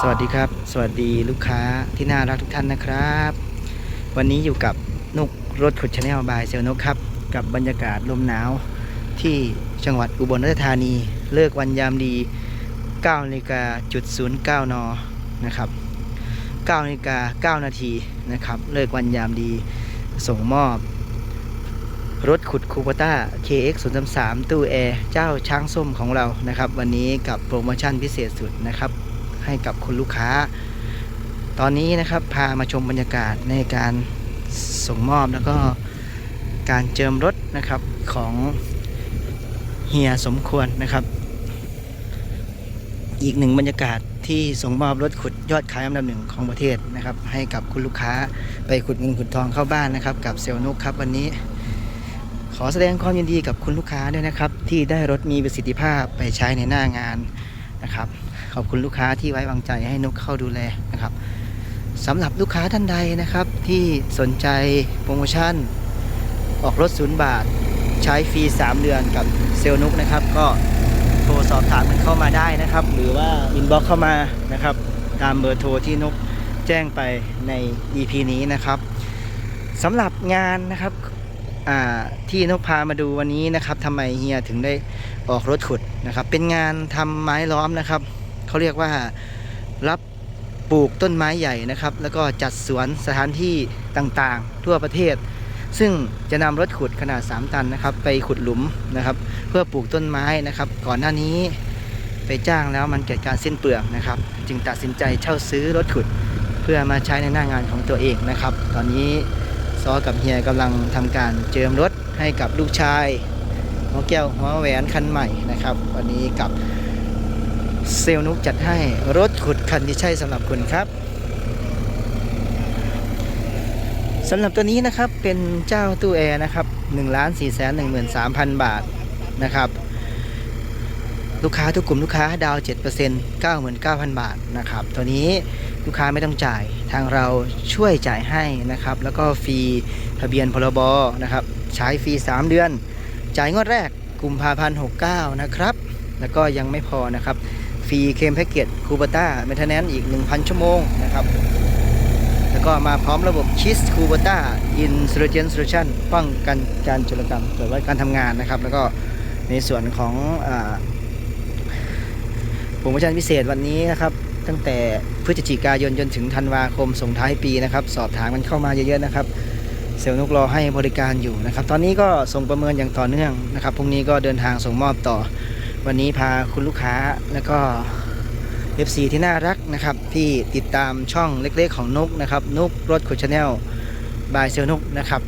สวัสดีครับ สวัสดีลูกค้าที่น่ารักทุกท่านนะครับ วันนี้อยู่กับนุกรถขุดชาแนลบายเซลนกครับ กับบรรยากาศลมหนาวที่จังหวัดอุบลราชธานี เลิกวันยามดี9นาฬิกาจุด09นนะครับ9นาฬิกา9นาทีนะครับ เลิกวันยามดีส่งมอบ รถขุดคูปต้า KX 0 3 3ตู้แอร์เจ้าช้างส้มของเรานะครับ วันนี้กับโปรโมชั่นพิเศษสุดนะครับ ให้กับคุณลูกค้า ตอนนี้นะครับพามาชมบรรยากาศในการส่งมอบแล้วก็การเจิมรถนะครับของเฮียสมควรนะครับ อีกหนึ่งบรรยากาศที่ส่งมอบรถขุดยอดขายอันดับหนึ่งของประเทศนะครับ ให้กับคุณลูกค้าไปขุดเงินขุดทองเข้าบ้านนะครับ กับเซลนุกครับวันนี้ ขอแสดงความยินดีกับคุณลูกค้าด้วยนะครับ ที่ได้รถมีประสิทธิภาพไปใช้ในหน้างานนะครับ ขอบคุณลูกค้าที่ไว้วางใจให้นกเข้าดูแลนะครับสำหรับลูกค้าท่านใดนะครับ ที่สนใจโปรโมชั่น ออกรถศูนย์บาท ใช้ฟรี 3 เดือนกับเซลล์นุกนะครับ ก็โทรสอบถามกันเข้ามาได้นะครับ หรือว่าอินบ็อกเข้ามานะครับ ตามเบอร์โทรที่นุกแจ้งไปใน EP นี้นะครับสำหรับงานนะครับที่นกพามาดูวันนี้นะครับทำไมเฮียถึงได้ออกรถขุดนะครับ เป็นงานทำไม้ล้อมนะครับ เขาเรียกว่ารับปลูกต้นไม้ใหญ่นะครับ แล้วก็จัดสวนสถานที่ต่างๆ ทั่วประเทศ ซึ่งจะนำรถขุดขนาด 3 ตันนะครับ ไปขุดหลุมนะครับ เพื่อปลูกต้นไม้นะครับ ก่อนหน้านี้ไปจ้างแล้วมันเกิดการสิ้นเปลืองนะครับ จึงตัดสินใจเช่าซื้อรถขุดเพื่อมาใช้ในหน้างานของตัวเองนะครับ ตอนนี้ซอกับเฮียกำลังทำการเจิมรถให้กับลูกชายหัวแก้วหัวแหวนคันใหม่นะครับ วันนี้กับ เซลนุกจัดให้รถขุดคันที่ใช่สำหรับคุณครับสำหรับตัวนี้นะครับเป็นเจ้าตู้แอร์นะครับ1 4 1 3 0 0 0 บาทนะครับ ลูกค้าทุกกลุ่มลูกค้าดาวน์7% 99,000 บาทนะครับตัวนี้ลูกค้าไม่ต้องจ่ายทางเราช่วยจ่ายให้นะครับ แล้วก็ฟรีทะเบียนพรบนะครับใช้ฟรี 3 เดือน จ่ายงวดแรกกุมภาพันธ์69 นะครับ แล้วก็ยังไม่พอนะครับ ฟรีเคมแพ็กเกจคูปต้าเมนเทนแนนอีก 1,000 ชั่วโมงนะครับ แล้วก็มาพร้อมระบบชิสคูปต้าอินส l เจน s โ l ชันป้องกันการจุลกรรมเกิดว่าการทำงานนะครับ แล้วก็ในส่วนของอาโปรโมชั่นพิเศษวันนี้นะครับตั้งแต่พฤศจิกายนจนถึงธันวาคมส่งท้ายปีนะครับ สอบถามกันเข้ามาเยอะๆนะครับเซลล์นุกรอให้บริการอยู่นะครับ ตอนนี้ก็ส่งประเมินอย่างต่อเนื่องนะครับพรุ่งนี้ก็เดินทางส่งมอบต่อ วันนี้พาคุณลูกค้าแล้วก็ FC ที่น่ารักนะครับ ที่ติดตามช่องเล็กๆของนุกนะครับนุกรถขุดชาแนลบายเซลนุกนะครับ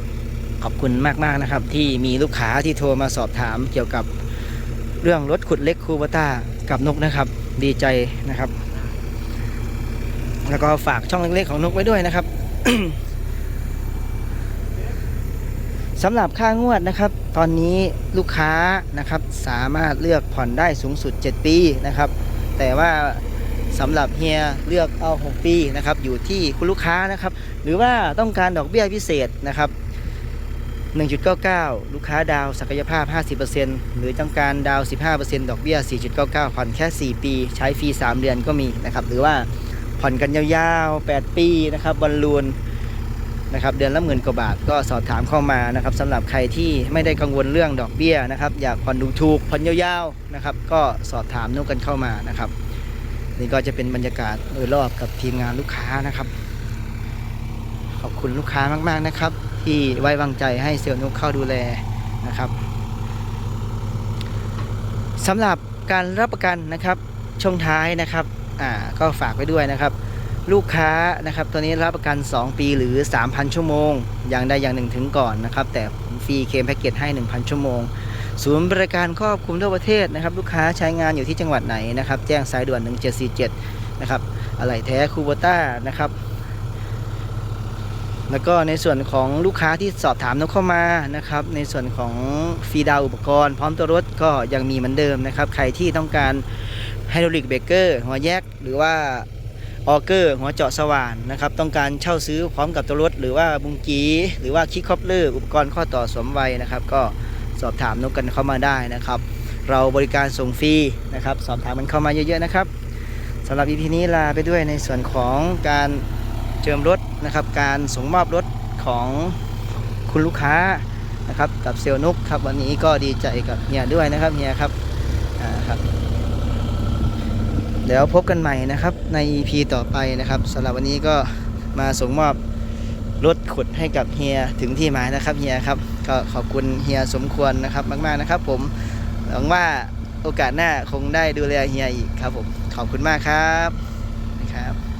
ขอบคุณมากๆนะครับ ที่มีลูกค้าที่โทรมาสอบถามเกี่ยวกับเรื่องรถขุดเล็กคูบต้ากับนุกนะครับ ดีใจนะครับ แล้วก็ฝากช่องเล็กๆของนุกไว้ด้วยนะครับ สำหรับค่างวดนะครับ ตอนนี้ลูกค้านะครับสามารถเลือกผ่อนได้สูงสุด 7 ปีนะครับ แต่ว่าสำหรับเฮียเลือกเอา 6 ปีนะครับอยู่ที่คุณลูกค้านะครับ หรือว่าต้องการดอกเบี้ยพิเศษนะครับ 1.99 ลูกค้าดาวศักยภาพ 50%หรือต้องการดาว 15%ดอกเบี้ย 4.99 ผ่อนแค่ 4 ปี ใช้ฟรี 3 เดือนก็มีนะครับ หรือว่าผ่อนกันยาวๆ 8 ปีนะครับบอลลูน นะครับเดือนละหมื่นกว่าบาทก็สอบถามเข้ามานะครับสำหรับใครที่ไม่ได้กังวลเรื่องดอกเบี้ยนะครับอยากผ่อนดูถูกผ่อนยาวๆนะครับก็สอบถามนุกกันเข้ามานะครับ นี่ก็จะเป็นบรรยากาศโดยรอบกับทีมงานลูกค้านะครับ ขอบคุณลูกค้ามากๆนะครับ ที่ไว้วางใจให้เซลล์นุกเข้าดูแลนะครับสำหรับการรับประกันนะครับช่วงท้ายนะครับอ่าก็ฝากไว้ด้วยนะครับ ลูกค้านะครับตัวนี้รับประกัน 2 ปีหรือ 3,000 ชั่วโมง อย่างใดอย่างหนึ่งถึงก่อนนะครับแต่ฟรีเคมแพ็กเกจให้ 1,000 ชั่วโมง ศูนย์บริการครอบคลุมทั่วประเทศนะครับลูกค้าใช้งานอยู่ที่จังหวัดไหนนะครับแจ้งสายด่วน 1747 นะครับอะไหล่แท้คูโบต้านะครับแล้วก็ในส่วนของลูกค้าที่สอบถามนกเข้ามานะครับในส่วนของฟรีดาวอุปกรณ์ พร้อมตัวรถก็ยังมีเหมือนเดิมนะครับใครที่ต้องการไฮดรอลิกเบรกเกอร์หัวแยกหรือว่า ออเกอร์หัวเจาะสว่านนะครับต้องการเช่าซื้อพร้อมกับตัวรถ หรือว่าบุงกีหรือว่าคิกคอปเลอร์อุปกรณ์ข้อต่อสวมไวนะครับ ก็สอบถามนกกันเข้ามาได้นะครับ เราบริการส่งฟรีนะครับ สอบถามมันเข้ามาเยอะๆนะครับสำหรับ EP นี้ลาไปด้วยในส่วนของการเจิมรถนะครับ การส่งมอบรถของคุณลูกค้านะครับกับเซลล์นุกครับวันนี้ก็ดีใจกับเฮียด้วยนะครับเฮียครับอ่าครับ เดี๋ยวพบกันใหม่นะครับใน EP ต่อไปนะครับสำหรับวันนี้ก็มาส่งมอบรถขุดให้กับเฮียถึงที่หมายนะครับเฮียครับก็ขอบคุณเฮียสมควรนะครับมากๆนะครับ ผมหวังว่าโอกาสหน้าคงได้ดูแลเฮียอีกครับผมขอบคุณมากครับนะครับ